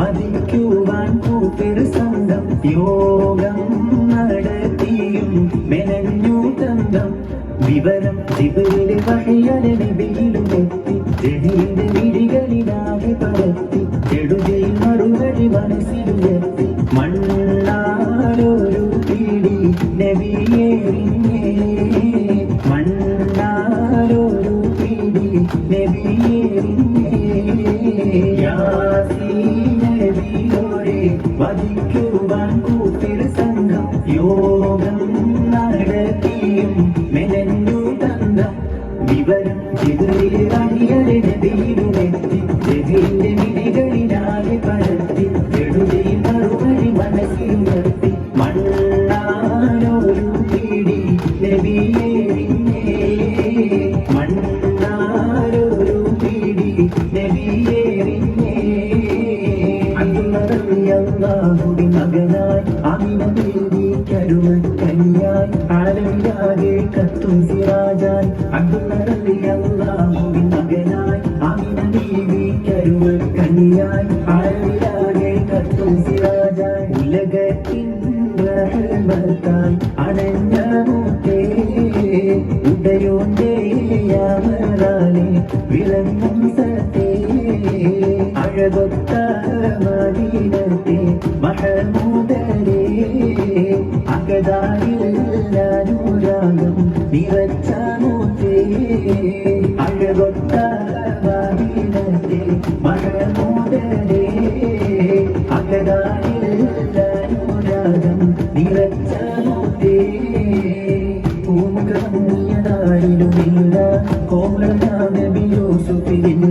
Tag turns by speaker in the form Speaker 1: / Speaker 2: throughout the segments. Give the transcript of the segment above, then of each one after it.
Speaker 1: വധിക്കുവാൻ കൂട്ടൊരു സ്വന്തം യോഗം നടത്തിയും മെനഞ്ഞു തന്തം. വിവരം ജിബിലെ വഴിയല നബിയിലും എത്തി. ജഡീന്റെ വിടികളിലാകെ പരത്തി. ചെടുകയിൽ മറുപടി മനസ്സിലുയർത്തി മണ്ണാലൊരു പിടി നബിയേറിഞ്ഞേ മണ്ണാലൊരു പിടി നബിയേറിഞ്ഞേ യാസീനബിയോടെ വധിക്കുവാൻ കൂട്ടിരു സംഘം യോഗം നടത്തിയും മെനഞ്ഞു തന്ന വിവരം വഴിയലെ നബിയിലുമെത്തി ജബീന്റെ വിധികളിലാകെ പരത്തി. ചെടുകയിൽ മറുപടി മനസ്സിലുയർത്തി മണ്ണാനൊരു പിടി നബിയേറിഞ്ഞേ അല്ലാഹുടി മകനായി അമിന ബീവി കരുമ കന്യായി. ആലമിലാകെ കത്തും സിറാജായി അല്ലാഹുടി മകനായി. അമിന ബീവി കരുമ കന്യായി. ആലമിലാകെ കത്തും സിറാജായി ഉലകത്തിൻ റഹ്മത്തായി അണഞ്ഞ വിളങ്ങും സത്തേ അഴകൊത്ത മദീനത്തെ മഹമൂദരേ അകതായില്ലാനുരാഗം നിറച്ച മൂത്തേ അഴകൊത്ത മദീനത്തെ മഹമൂദരേ അകതായില്ലാനുരാഗം നിറച്ച മൂത്തേ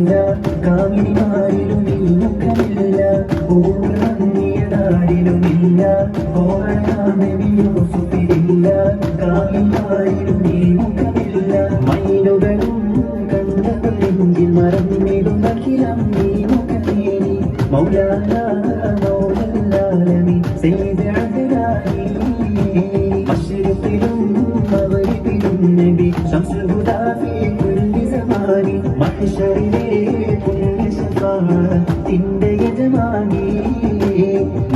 Speaker 1: പൂമുഖമണിയനാരിലുമില്ല കോമളനാമബിയോസുഫിലില്ല കാമിനിമാരിലും മുഖമില്ല പൂമുഖമണിയനാരിലുമില്ല കോമളനാമബിയോസുഫിലില്ല കാമിനിമാരിലും മുഖമില്ല മയിലുകളും കണ്ടവരെങ്കിൽ മറന്നിടും അഖിലം നീ മുഖമേനി മൗലാന മൗലാലമി സെയ്ത് അദ്രാനി മശ്രിഖിലും മഗ്രിബിലും നബി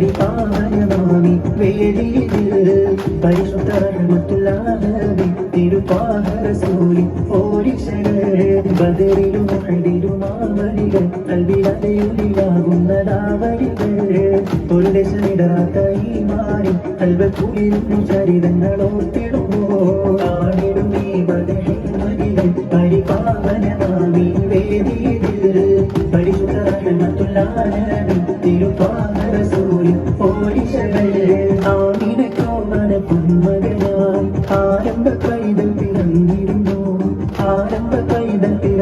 Speaker 1: പരിപാലനമാമി വേദിയിൽ പരിശുദ്ധ റഹ്മത്തുള്ളാഹി തിരുപാഹരസൂലി ഓരിശകൾ ബദറിലും ഹദിലും ആവലികൾ കൽവിലതയുലിലാകുന്നതാവലികൾ ഒരു ദശമിടാത്ത ഈ മാറി കൽവക്കുളിരുന്നു ചരിതങ്ങൾ ഓർത്തിടുമ്പോൾ ആടിടും ഈ മതഹിന്ദനികൾ പരിപാലനമാമി വേദിയിൽ പരിശുദ്ധ റഹ്മത്തുള്ളാഹി തിരുപാഹരസൂലി ഓരിശകൾ ആമിനക്കോമന പൊന്മകനായി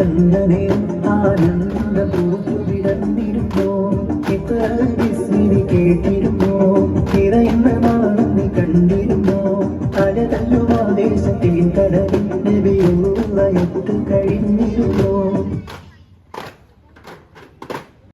Speaker 1: പിറന്നതേ ആനന്ദ പൂത്തുവിടന്നിരുന്നോ ഇത്ര വിസ്മിതി കേട്ടിരുന്നു? മാറും നീ കണ്ടിരുന്നു? അലതല്ലുമാ ദേശത്തെ കടലിൽ നബിയുള്ള എത്തു കഴിഞ്ഞിരുന്നു?